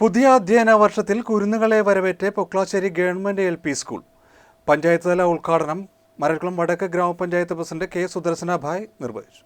പുതിയ അധ്യയന വർഷത്തിൽ കുരുന്നുകളെ വരവേറ്റ് Poklassery government L P school. Panchayat തല ഉദ്ഘാടനം മരക്കുളം വടക്ക് ഗ്രാമപഞ്ചായത്ത് പ്രസിഡന്റ് കെ സുദർശന ഭായ് നിർവഹിച്ചു.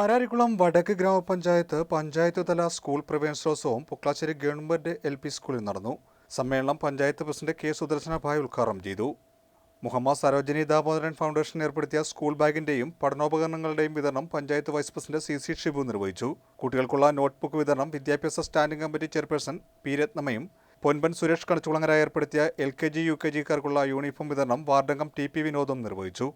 മാരാരിക്കുളം വടക്ക് ഗ്രാമപഞ്ചായത്ത് പഞ്ചായത്ത് തല സ്കൂൾ പ്രവേശനോത്സവം പൊക്ലാശ്ശേരി ഗവൺമെന്റ് എൽ പി സ്കൂളിൽ നടന്നു. സമ്മേളനം പഞ്ചായത്ത് പ്രസിഡന്റ് കെ സുദർശന ഭായ് ഉദ്ഘാടനം ചെയ്തു. മുഹമ്മദ് സരോജിനി ദാമോദരൻ ഫൗണ്ടേഷൻ ഏർപ്പെടുത്തിയ സ്കൂൾ ബാഗിന്റെയും പഠനോപകരണങ്ങളുടെയും വിതരണം panchayat vice president C C Shibu നിർവഹിച്ചു. കുട്ടികൾക്കുള്ള നോട്ട്ബുക്ക് വിതരണം വിദ്യാഭ്യാസ സ്റ്റാൻഡിംഗ് കമ്മിറ്റി ചെയർപേഴ്സൺ പി രത്നമയും പൊൻപൻ സുരേഷ് കണച്ചുളങ്ങര ഏർപ്പെടുത്തിയ L K G U K ജിക്കാർക്കുള്ള uniform വിതരണം വാർഡംഗം ടി പി വിനോദം നിർവഹിച്ചു.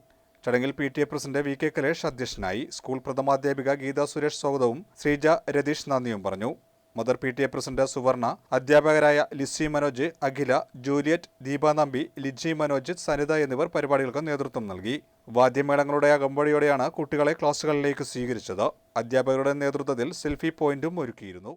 ചടങ്ങിൽ P T A president V K Kalesh അധ്യക്ഷനായി സ്കൂൾ പ്രഥമാധ്യാപിക ഗീത സുരേഷ് സ്വാഗതവും ശ്രീജ രതീഷ് നന്ദിയും പറഞ്ഞു. Mother P T A president Suvarna അധ്യാപകരായ ലിസി മനോജ് അഖില ജൂലിയറ്റ് ദീപ നമ്പി ലിജി മനോജ് സനിത എന്നിവർ പരിപാടികൾക്ക് നേതൃത്വം നൽകി. വാദ്യമേളങ്ങളുടെ അകമ്പടിയോടെയാണ് കുട്ടികളെ ക്ലാസുകളിലേക്ക് സ്വീകരിച്ചത്. അധ്യാപകരുടെ നേതൃത്വത്തിൽ സെൽഫി പോയിന്റും ഒരുക്കിയിരുന്നു.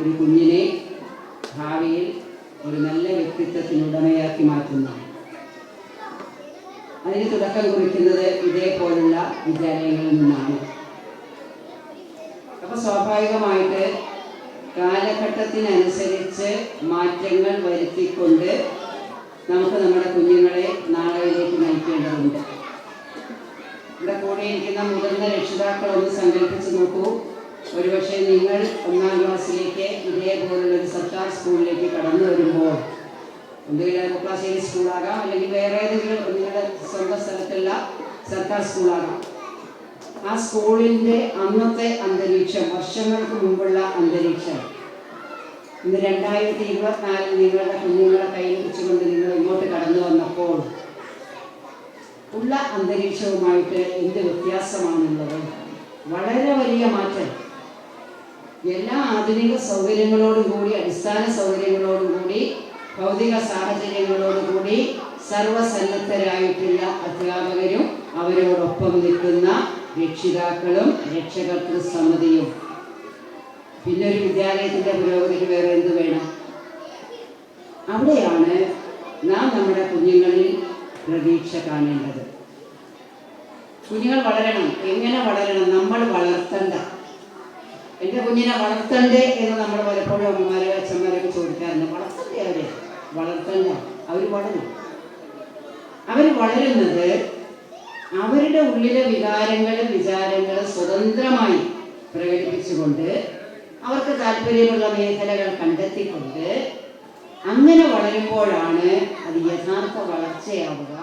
ഒരു കുഞ്ഞിനെ ഭാവിയിൽ ഒരു നല്ല വ്യക്തിത്വത്തിനുടമയാക്കി മാറ്റുന്നു അതിന് തുടക്കം കുറിക്കുന്നത് ഇതേപോലുള്ള വിദ്യാലയങ്ങളിൽ നിന്നാണ്. അപ്പൊ സ്വാഭാവികമായിട്ട് കാലഘട്ടത്തിനനുസരിച്ച് മാറ്റങ്ങൾ വരുത്തിക്കൊണ്ട് നമുക്ക് നമ്മുടെ കുഞ്ഞുങ്ങളെ നാളെയിലേക്ക് നയിക്കേണ്ടതുണ്ട്. ഇവിടെ കൂടിയിരിക്കുന്ന മുതിർന്ന രക്ഷിതാക്കൾ ഒന്ന് സങ്കല്പിച്ച് നോക്കൂ. ഒരുപക്ഷെ നിങ്ങൾ ഒന്നാം ക്ലാസ്സിലേക്ക് ഇതേപോലുള്ള സർക്കാർ സ്കൂളിലേക്ക് കടന്നു വരുമ്പോൾ ഒന്നുകിൽ ക്ലാസ്സിലെ സ്കൂളാകാം അല്ലെങ്കിൽ വേറെ ഏതെങ്കിലും നിങ്ങളുടെ സ്വന്തം സ്ഥലത്തുള്ള സർക്കാർ സ്കൂളാകാം. ആ സ്കൂളിന്റെ അന്നത്തെ അന്തരീക്ഷം വർഷങ്ങൾക്ക് മുമ്പുള്ള അന്തരീക്ഷം ഇന്ന് രണ്ടായിരത്തി ഇരുപത്തിനാലിൽ നിങ്ങളുടെ കുഞ്ഞുങ്ങളെ കയ്യിൽ വെച്ചുകൊണ്ട് നിങ്ങൾ ഇങ്ങോട്ട് കടന്നു വന്നപ്പോൾ ഉള്ള അന്തരീക്ഷവുമായിട്ട് എന്ത് വ്യത്യാസമാണുള്ളത്? വളരെ വലിയ മാറ്റം. എല്ലാ ആധുനിക സൗകര്യങ്ങളോടും കൂടി അടിസ്ഥാന സൗകര്യങ്ങളോടും കൂടി ഭൗതിക സാഹചര്യങ്ങളോടും കൂടി സർവസന്നദ്ധരായിട്ടുള്ള അധ്യാപകരും അവരോടൊപ്പം നിൽക്കുന്ന രക്ഷിതാക്കളും രക്ഷകർത്തൃ സമിതിയും പിന്നെ ഒരു വിദ്യാലയത്തിന്റെ പുരോഗതിക്ക് വേറെ എന്ത് വേണം? അവിടെയാണ് നാം നമ്മുടെ കുഞ്ഞുങ്ങളിൽ പ്രതീക്ഷ കാണേണ്ടത്. കുഞ്ഞുങ്ങൾ വളരണം. എങ്ങനെ വളരണം? നമ്മൾ എന്റെ കുഞ്ഞിനെ വളർത്തണ്ടേ എന്ന് നമ്മൾ പലപ്പോഴും അമ്മമാരെ അച്ഛന്മാരൊക്കെ ചോദിക്കാറുണ്ട്. വളർത്തണ്ടേ അവരെ? വളർത്തണ്ട. അവർ വളരും. അവർ വളരുന്നത് അവരുടെ ഉള്ളിലെ വികാരങ്ങൾ വിചാരങ്ങൾ സ്വതന്ത്രമായി പ്രകടിപ്പിച്ചുകൊണ്ട് അവർക്ക് താല്പര്യമുള്ള മേഖലകൾ കണ്ടെത്തിക്കൊണ്ട് അങ്ങനെ വളരുമ്പോഴാണ് അത് യഥാർത്ഥ വളർച്ചയാവുക